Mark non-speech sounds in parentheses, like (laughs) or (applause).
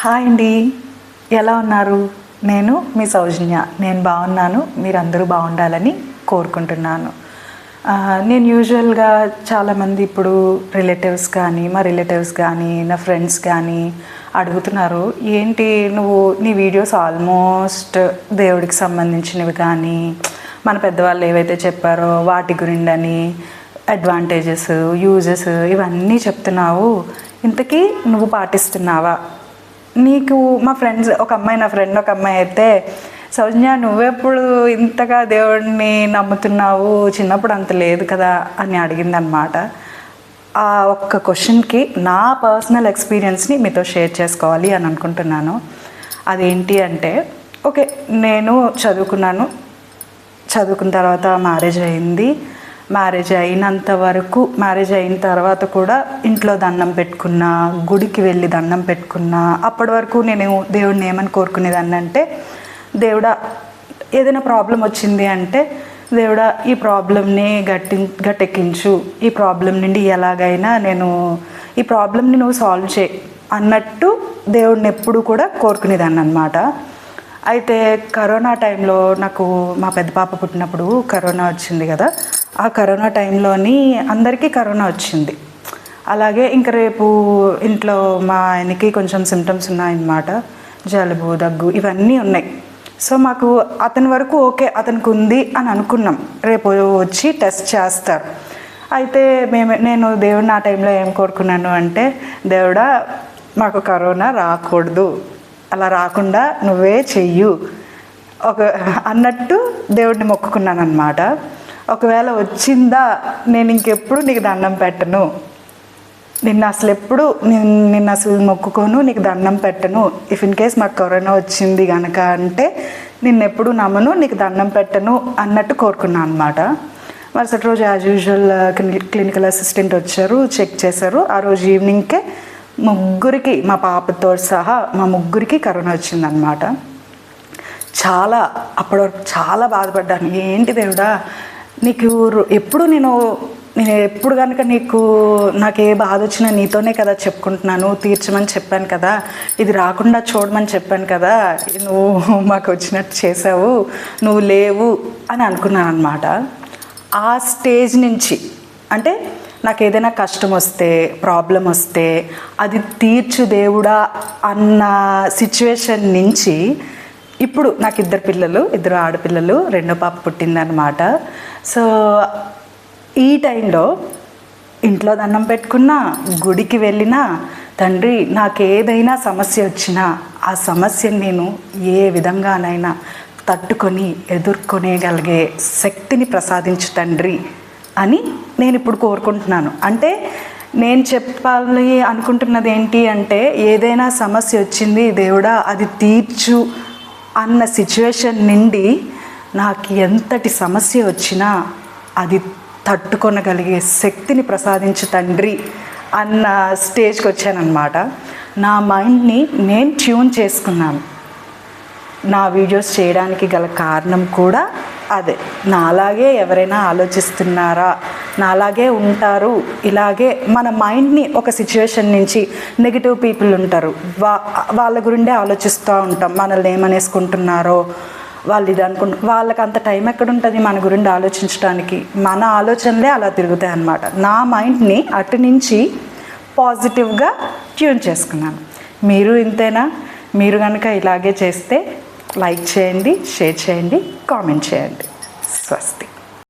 Hi అండి. ఎలా ఉన్నారు? నేను మీ సౌజన్య. నేను బాగున్నాను. మీరందరూ బాగుండాలని కోరుకుంటున్నాను. నేను యూజువల్గా చాలామంది ఇప్పుడు రిలేటివ్స్ కానీ మా రిలేటివ్స్ కానీ నా ఫ్రెండ్స్ కానీ అడుగుతున్నారు ఏంటి నువ్వు నీ వీడియోస్ ఆల్మోస్ట్ దేవుడికి సంబంధించినవి కానీ మన పెద్దవాళ్ళు ఏవైతే చెప్పారో వాటి గురిండని అడ్వాంటేజెస్ యూజెస్ ఇవన్నీ చెప్తున్నావు. ఇంతకీ నువ్వు పాటిస్తున్నావా? నీకు మా ఫ్రెండ్స్ ఒక అమ్మాయి నా ఫ్రెండ్ ఒక అమ్మాయి అయితే సౌజన్య నువ్వెప్పుడు ఇంతగా దేవుడిని నమ్ముతున్నావు? చిన్నప్పుడు అంత లేదు కదా అని అడిగింది అనమాట ఆ ఒక్క క్వశ్చన్కి నా పర్సనల్ ఎక్స్పీరియన్స్ని మీతో షేర్ చేసుకోవాలి అని అనుకుంటున్నాను. అదేంటి అంటే ఓకే నేను చదువుకున్నాను. చదువుకున్న తర్వాత మ్యారేజ్ అయింది. మ్యారేజ్ అయినంత వరకు మ్యారేజ్ అయిన తర్వాత కూడా ఇంట్లో దండం పెట్టుకున్నా గుడికి వెళ్ళి దండం పెట్టుకున్నా అప్పటి వరకు నేను దేవుడిని ఏమని కోరుకునేదాన్ని అంటే దేవుడా ఏదైనా ప్రాబ్లం వచ్చింది అంటే దేవుడా ఈ ప్రాబ్లమ్ని గట్టి గట్టెక్కించు ఈ ప్రాబ్లం నుండి ఎలాగైనా నేను ఈ ప్రాబ్లమ్ని నువ్వు సాల్వ్ చేయి అన్నట్టు దేవుడిని ఎప్పుడు కూడా కోరుకునేదాన్ని అనమాట అయితే కరోనా టైంలో నాకు మా పెద్ద పాప పుట్టినప్పుడు కరోనా వచ్చింది కదా ఆ కరోనా టైంలోని అందరికీ కరోనా వచ్చింది. అలాగే ఇంక రేపు ఇంట్లో మా ఆయనకి కొంచెం సిమ్టమ్స్ ఉన్నాయన్నమాట. జలుబు దగ్గు ఇవన్నీ ఉన్నాయి. సో మాకు అతని వరకు ఓకే అతనికి ఉంది అని అనుకున్నాం. రేపు వచ్చి టెస్ట్ చేస్తారు. అయితే మేము నేను దేవుడిని ఆ టైంలో ఏం కోరుకున్నాను అంటే దేవుడా మాకు కరోనా రాకూడదు. అలా రాకుండా నువ్వే చెయ్యు. ఒక అన్నట్టు దేవుడిని మొక్కుకున్నాను అనమాట ఒకవేళ వచ్చిందా నేను ఇంకెప్పుడు నీకు దండం పెట్టను. నిన్ను అసలు ఎప్పుడు నేను నిన్ను అసలు మొక్కుకోను నీకు దండం పెట్టను. ఇఫ్ ఇన్ కేస్ మాకు కరోనా వచ్చింది కనుక అంటే నిన్ను ఎప్పుడు నమ్మను నీకు దండం పెట్టను అన్నట్టు కోరుకున్నాను అనమాట మరుసటి రోజు యాజ్ యూజువల్ క్లినికల్ అసిస్టెంట్ వచ్చారు చెక్ చేశారు. ఆ రోజు ఈవినింగ్కే ముగ్గురికి మా పాపతో సహా మా ముగ్గురికి కరోనా వచ్చిందనమాట చాలా అప్పటి వరకు చాలా బాధపడ్డాను. ఏంటి దేవుడా నీకు ఎప్పుడు నేను నేను ఎప్పుడు కనుక నీకు నాకు ఏ బాధ వచ్చినా నీతోనే కదా చెప్పుకుంటున్నాను తీర్చమని చెప్పాను కదా ఇది రాకుండా చూడమని చెప్పాను కదా నువ్వు (laughs) మాకు వచ్చినట్టు చేసావు నువ్వు లేవు అని అనుకున్నాను అనమాట ఆ స్టేజ్ నుంచి అంటే నాకు ఏదైనా కష్టం వస్తే ప్రాబ్లం వస్తే అది తీర్చు దేవుడా అన్న సిచ్యువేషన్ నుంచి ఇప్పుడు నాకు ఇద్దరు పిల్లలు ఇద్దరు ఆడపిల్లలు రెండో పాప పుట్టిందనమాట సో ఈ టైంలో ఇంట్లో దండం పెట్టుకున్నా గుడికి వెళ్ళినా తండ్రి నాకు ఏదైనా సమస్య వచ్చినా ఆ సమస్యని నేను ఏ విధంగానైనా తట్టుకొని ఎదుర్కొనేగలిగే శక్తిని ప్రసాదించు తండ్రి అని నేను ఇప్పుడు కోరుకుంటున్నాను. అంటే నేను చెప్పాలి అనుకుంటున్నది ఏంటి అంటే ఏదైనా సమస్య వచ్చింది దేవుడా అది తీర్చు అన్న సిచ్యువేషన్ నుండి నాకు ఎంతటి సమస్య వచ్చినా అది తట్టుకొనగలిగే శక్తిని ప్రసాదించు తండ్రి అన్న స్టేజ్కి వచ్చానన్నమాట. నా మైండ్ని నేను ట్యూన్ చేసుకున్నాను. నా వీడియోస్ చేయడానికి గల కారణం కూడా అదే. నాలాగే ఎవరైనా ఆలోచిస్తున్నారా నాలాగే ఉంటారు. ఇలాగే మన మైండ్ని ఒక సిచ్యువేషన్ నుంచి నెగిటివ్ పీపుల్ ఉంటారు. వా వాళ్ళ గురిండే ఆలోచిస్తూ ఉంటాం. మనల్ని ఏమనేసుకుంటున్నారో వాళ్ళు ఇది అనుకుంటు వాళ్ళకి అంత టైం ఎక్కడుంటుంది మన గురించి ఆలోచించడానికి మన ఆలోచనలే అలా తిరుగుతాయి అన్నమాట. నా మైండ్ని అటు నుంచి పాజిటివ్గా ట్యూన్ చేసుకున్నాను. మీరు ఇంతేనా? మీరు కనుక ఇలాగే చేస్తే లైక్ చేయండి షేర్ చేయండి కామెంట్ చేయండి. స్వస్తి.